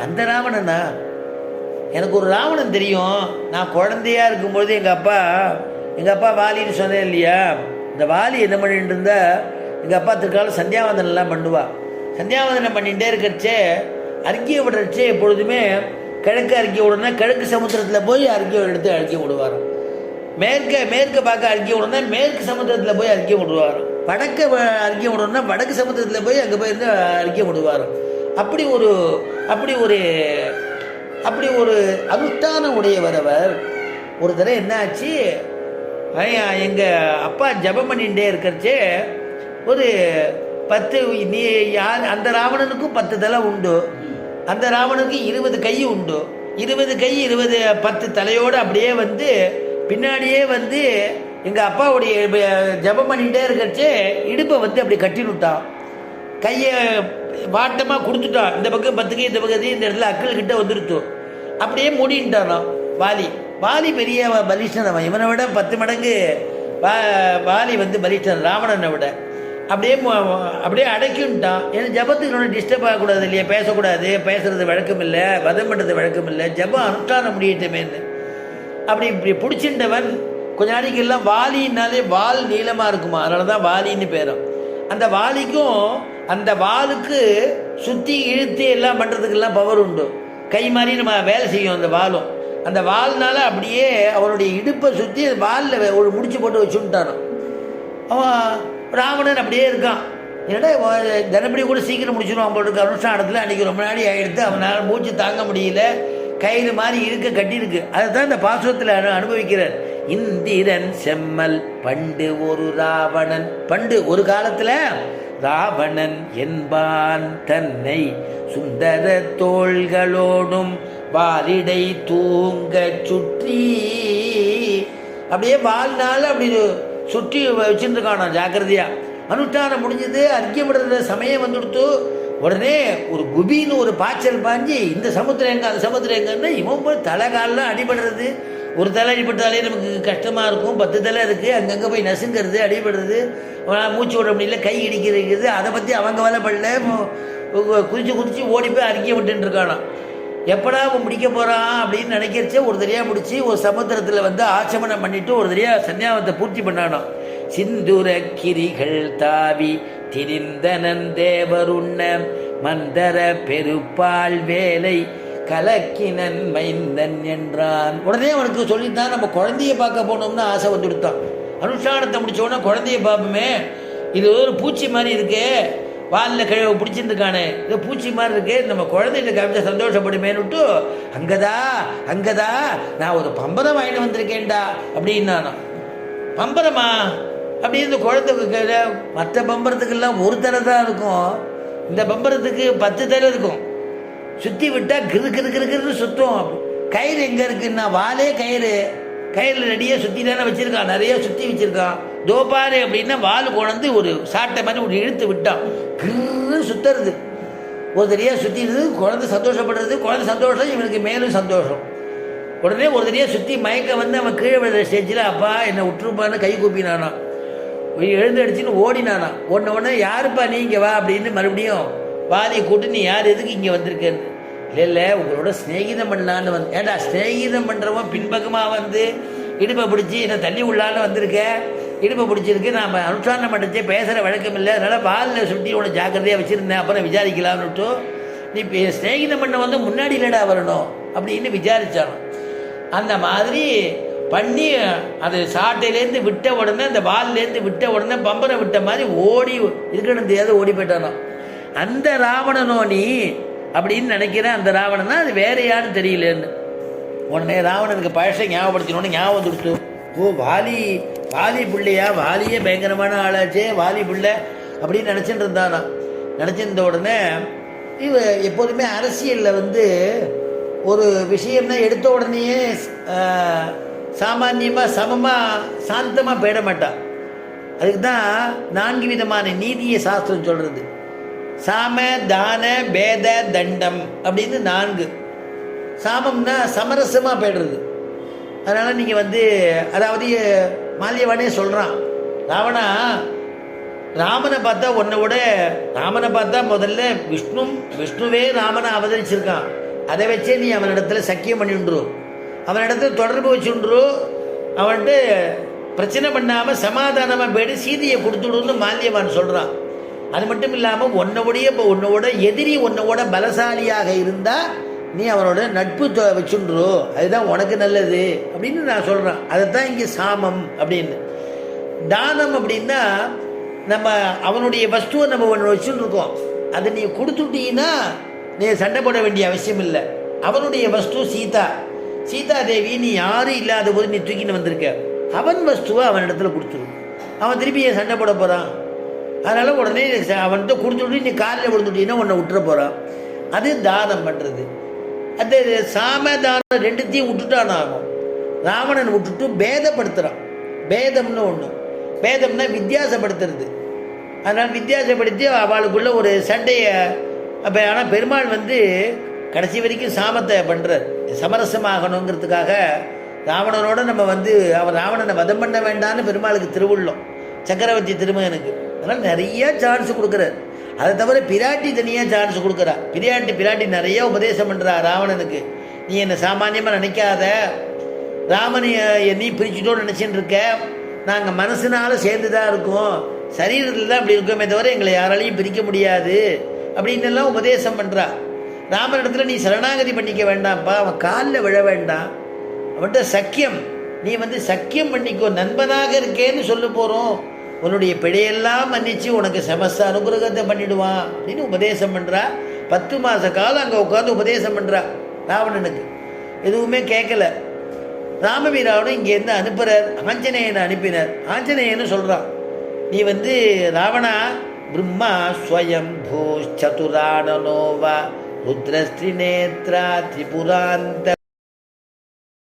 அந்த ராவணனா? எனக்கு ஒரு ராவணன் தெரியும். நான் குழந்தையா இருக்கும்பொழுது எங்கள் அப்பா எங்கள் அப்பா வாலின்னு சொன்னேன் இல்லையா? இந்த வாலி என்ன பண்ணிட்டு இருந்தா எங்கள் அப்பா திருக்காலம் சந்தியாவந்தனம்லாம் பண்ணுவா. சந்தியாவந்தனம் பண்ணிகிட்டே இருக்கிறச்சே அறிக்கையை விடுறச்சே எப்பொழுதுமே கிழக்கு அறிக்கை விடனா கிழக்கு சமுத்திரத்தில் போய் அறிக்கை எடுத்து அறிக்கை விடுவார். மேற்க மேற்க பார்க்க அறிக்கை விடனா மேற்கு சமுத்திரத்தில் போய் அறிக்கை விடுவார். வடக்க வ- அறிக்கை விடணும்னா வடக்கு சமுத்திரத்தில் போய் அங்கே போயிருந்து அறிக்கை விடுவார். அப்படி ஒரு அப்படி ஒரு அப்படி ஒரு அனுஷ்டானம் உடையவர் அவர். ஒரு தடவை என்ன ஆச்சு? எங்கள் அப்பா ஜெபம் பண்ணிகிட்டே இருக்கிறச்சே ஒரு பத்து நீ யார் அந்த ராவணனுக்கும் பத்து தலை உண்டு. அந்த ராவணனுக்கு இருபது கை உண்டு. இருபது கை இருபது பத்து தலையோடு அப்படியே வந்து பின்னாடியே வந்து எங்கள் அப்பாவுடைய ஜபம் ஜெபம் பண்ணிகிட்டே இருக்கிறச்சே இடுப்பை வந்து அப்படி கட்டி விட்டான் கையை வாட்டமாக கொடுத்துட்டான் இந்த பக்கம் பத்துக்கு இந்த பக்கத்து இந்த இடத்துல அக்கள் கிட்ட வந்துருத்து. அப்படியே மூடின்ட்டானாம் வாலி. வாலி பெரிய பலிஷ்டன் அவன். இவனை விட பத்து மடங்கு வா வாலி வந்து பலிஷ்டன் ராவணனை விட. அப்படியே அப்படியே அடக்கின்ட்டான் ஏன்னா ஜபத்துக்கு ஒன்றும் டிஸ்டர்ப் ஆகக்கூடாது இல்லையா? பேசக்கூடாது. பேசுறது வழக்கம் இல்லை வதம் பண்ணுறது வழக்கம் இல்லை ஜபம் அனுஷ்டானம் முடியட்டுமேன்னு அப்படி இப்படி பிடிச்சின்றவன் கொஞ்ச நாளைக்கு எல்லாம் வாலின்னாலே வால் நீளமாக இருக்குமா? அதனால தான் வாலின்னு பேரும். அந்த வாலிக்கும் அந்த வாலுக்கு சுற்றி இழுத்து எல்லாம் பண்ணுறதுக்கெல்லாம் பவர் உண்டு. கை மாதிரி நம்ம வேலை செய்யும் அந்த வாலும் அந்த வால்னால அப்படியே அவனுடைய இடுப்பை சுற்றி வாலில் ஒரு முடிச்சு போட்டு வச்சுட்டானோ. அவன் ராவணன் அப்படியே இருக்கான். என்னடா தினப்படி கூட சீக்கிரம் முடிச்சிடுவான் போட்டு இருக்கு. அனுஷ்டானத்தில் அன்றைக்கி ரொம்ப நாளை ஆகிடுத்து அவனால் மூச்சு தாங்க முடியல. கயிறு மாதிரி இருக்க கட்டியிருக்கு. அதை தான் இந்த பாசுரத்தில் அனு அனுபவிக்கிறார். இந்திரன் செம்மல் பண்டு ஒரு ராவணன். பண்டு ஒரு காலத்தில் ராவணன் என்பான் தன்னை சுந்தர தோள்களோடும் வாலிடை தூங்க சுற்றி. அப்படியே வாழ்நாள் அப்படி சுற்றி வச்சுருக்கானா ஜாக்கிரதையா. அனுஷ்டானம் முடிஞ்சது அர்க்கியப்படுற சமயம் வந்துடுத்து உடனே ஒரு குபின்னு ஒரு பாய்ச்சல் பாஞ்சு இந்த சமுத்திரம் எங்க அந்த சமுத்திரம் எங்கன்னு இவன் போய் தலை அடிபடுறது. ஒரு தலை அடிபட்டாலே நமக்கு கஷ்டமாக இருக்கும். பத்து தலை இருக்குது அங்கங்கே போய் நசுங்கிறது அடிபடுறது மூச்சு விட முடியல கை இடிக்கிறது அதை பற்றி அவங்க வேலை பண்ணல குதிச்சு குதிச்சு ஓடி போய் அறிக்கை விட்டுன்னு இருக்கானாம். எப்படா அவன் முடிக்க போகிறான் அப்படின்னு நினைக்கிறச்சே ஒரு தடியாக முடிச்சு ஒரு சமுத்திரத்தில் வந்து ஆச்சமனம் பண்ணிட்டு ஒரு தடியாக சன்னியாவத்தை பூர்த்தி பண்ணானோ சிந்துர கிரிகள் தாவி திரிந்தனன் தேவருண்ண மந்தர பெருப்பால் வேலை கலக்கினன் மைந்தன் என்றான். உடனே அவனுக்கு சொல்லித்தான் நம்ம குழந்தைய பார்க்க போனோம்னு ஆசை வந்துடுத்தான். அனுஷ்டானத்தை முடிச்ச உடனே குழந்தைய பார்ப்போமே இது ஒரு பூச்சி மாதிரி இருக்கே வாலில் கழுவ பிடிச்சிருந்துக்கானே இது பூச்சி மாதிரி இருக்கு நம்ம குழந்தைகிட்ட கவிதை சந்தோஷப்படுமேனுட்டு அங்கதா அங்கதா நான் ஒரு பம்பரம் வாங்கிட்டு வந்திருக்கேன்டா அப்படின்னானோ பம்பரமா? அப்படி இந்த குழந்தை மற்ற பம்பரத்துக்கெல்லாம் ஒரு தலை தான் இருக்கும். இந்த பம்பரத்துக்கு பத்து தலை இருக்கும். சுற்றி விட்டால் கிரு கிரு கிரு கிருன்னு சுற்றும் கயிறு எங்கே இருக்குன்னா வாலே கயிறு. கயிறு ரெடியாக சுற்றி தானே வச்சுருக்கான். நிறைய சுற்றி வச்சுருக்கான். தோப்பாரு அப்படின்னா வால் கொண்டு ஒரு சாட்டை மாதிரி ஒரு இழுத்து விட்டான். கிருன்னு சுற்றுறது ஒரு தடியாக சுற்றிடுது குழந்தை சந்தோஷப்படுறது குழந்தை சந்தோஷம் இவனுக்கு மேலும் சந்தோஷம். உடனே ஒரு தடியாக சுற்றி மயக்க வந்து அவன் கீழே விழுற ஸ்டேஜில் அப்பா என்னை விட்டுருப்பான்னு கை கூப்பினானா. எழுந்து அடிச்சுன்னு ஓடினானா. ஒன்று ஒன்று யாருப்பா நீ இங்கே வா அப்படின்னு மறுபடியும் வாதியை கூட்டு நீ யார் எதுக்கு இங்கே வந்திருக்கேன்னு? இல்லை இல்லை உங்களோட ஸ்நேகிதம் பண்ணலான்னு வந்து ஏண்டா ஸ்நேகிதம் பண்ணுறவன் பின்பக்கமாக வந்து இடுப்பை பிடிச்சி என்னை தள்ளி உள்ளான்னு வந்திருக்கேன் இடுப்பை பிடிச்சிருக்கு நான் அனுஷ்டானம் பண்ணுறச்சே பேசுகிற வழக்கம் இல்லை அதனால் பாலில் சுட்டி உன ஜாக்கிரதையாக வச்சுருந்தேன் அப்புறம் விசாரிக்கலாம்னுட்டு நீ பே- ஸ்நேகிதம் பண்ண வந்து முன்னாடி இல்லடா வரணும் அப்படின்னு விசாரித்தானோ அந்த மாதிரி பண்ணி அது சாட்டையிலேருந்து விட்ட உடனே அந்த பால்லேருந்து விட்ட உடனே பம்பரை விட்ட மாதிரி ஓடி இருக்கணும் தெரியாது ஓடி போயிட்டானோ அந்த ராவணனோ நீ அப்படின்னு நினைக்கிறேன் அந்த ராவணனா அது வேற யாரும் தெரியலன்னு. உடனே ராவணனுக்கு பழசை ஞாபகப்படுத்தினோன்னு ஞாபகம் கொடுத்து ஓ வாலி வாலி பிள்ளையா? வாலியே பயங்கரமான ஆளாச்சே வாலி பிள்ளை அப்படின்னு நினச்சிட்டு இருந்தானா நினச்சிருந்த உடனே இவ எப்போதுமே அரசியலில் வந்து ஒரு விஷயம்னா எடுத்த உடனேயே சாமான்யமாக சமமாக சாந்தமாக போயிட மாட்டான் அதுக்கு தான் நான்கு விதமான நீதியை சாஸ்திரம் சொல்கிறது சாம தான பேத தண்டம் அப்படின்னு நான்கு. சாமம்னா சமரசமாக போயிடுறது. அதனால் நீங்கள் வந்து அதாவது மாலியவானே சொல்கிறான் ராவணா ராமனை பார்த்தா உன்னை விட ராமனை பார்த்தா முதல்ல விஷ்ணு விஷ்ணுவே ராமனை அவதரிச்சிருக்கான். அதை வச்சே நீ அவனிடத்துல சக்கியம் பண்ணிண்டுரு அவனிடத்துல தொடர்பு வச்சுண்டுரு அவன்ட்டு பிரச்சனை பண்ணாமல் சமாதானமாக போயிட்டு சீதையை கொடுத்துடுன்னு மால்யவான் சொல்கிறான் அது மட்டும் இல்லாமல் உன்னோடைய இப்போ உன்னோட எதிரி உன்னோட பலசாலியாக இருந்தால் நீ அவனோட நட்பு வச்சுன்றோ. அதுதான் உனக்கு நல்லது அப்படின்னு நான் சொல்கிறேன் அதுதான் இங்கே சாமம் அப்படின்னு. தானம் அப்படின்னா நம்ம அவனுடைய வஸ்துவை நம்ம ஒன்று வச்சுட்டு இருக்கோம் அதை நீ கொடுத்துட்டீங்கன்னா நீ சண்டை போட வேண்டிய அவசியம் இல்லை. அவனுடைய வஸ்து சீதா. சீதா தேவி நீ யாரும் இல்லாத போது நீ தூக்கின்னு வந்திருக்க. அவன் வஸ்துவை அவன் இடத்துல கொடுத்துரு. அவன் திருப்பி சண்டை போட போகிறான் அதனால் உடனே அவன்கிட்ட கொடுத்துட்டு நீ காலில் விழுந்துட்டீங்கன்னா உன்னை விட்டுற போகிறான் அது தானம் பண்ணுறது அந்த சாமதானம் ரெண்டுத்தையும் விட்டுட்டான் ஆகும் ராவணன் விட்டுட்டு பேதப்படுத்துகிறான் பேதம்னு ஒன்று பேதம்னா வித்தியாசப்படுத்துறது. அதனால் வித்தியாசப்படுத்தி அவளுக்குள்ள ஒரு சண்டையை அப்போ ஆனால் பெருமாள் வந்து கடைசி வரைக்கும் சாமத்தை பண்ணுறார் சமரசமாகணுங்கிறதுக்காக ராவணனோட நம்ம வந்து அவன் ராவணனை வதம் பண்ண வேண்டாம்னு பெருமாளுக்கு திருவுள்ளம். சக்கரவர்த்தி திருமகனுக்கு. அதனால் நிறைய சான்ஸ் கொடுக்குறார் அதை தவிர பிராட்டி தனியாக சான்ஸ் கொடுக்குறா. பிராட்டி பிராட்டி நிறைய உபதேசம் பண்ணுறா ராவணனுக்கு. நீ என்னை சாமானியமாக நினைக்காத. ராமனை என்னையும் பிரிச்சுட்டோன்னு நினச்சின்னு இருக்க. நாங்கள் மனசுனால சேர்ந்து தான் இருக்கோம். சரீரத்தில் தான் அப்படி இருக்கோமே தவிர எங்களை யாராலையும் பிரிக்க முடியாது. அப்படின்னு எல்லாம் உபதேசம் பண்ணுறா ராமனிடத்தில் நீ சரணாகதி பண்ணிக்க வேண்டாம்ப்பா. அவன் காலில் விழ வேண்டாம். அவன்கிட்ட சக்கியம். நீ வந்து சக்கியம் பண்ணிக்கோ. நண்பனாக இருக்கேன்னு சொல்ல போகிறோம் உன்னுடைய பிழையெல்லாம் மன்னிச்சு உனக்கு சமஸ்த அனுகிரகத்தை பண்ணிடுவான். அப்படின்னு உபதேசம் பண்ணுறா பத்து மாத காலம் அங்கே உட்காந்து உபதேசம் பண்ணுறா ராவணனுக்கு. எதுவுமே கேட்கல ராமவீராவனும் இங்கேருந்து அனுப்புகிறார் ஆஞ்சநேயனை அனுப்பினார். ஆஞ்சநேயன்னு சொல்கிறான் நீ வந்து ராவணா பிரம்மா ஸ்வயம் பூ சதுரானனோவா ருத்ரஸ்திரிநேத்ரா திரிபுராந்த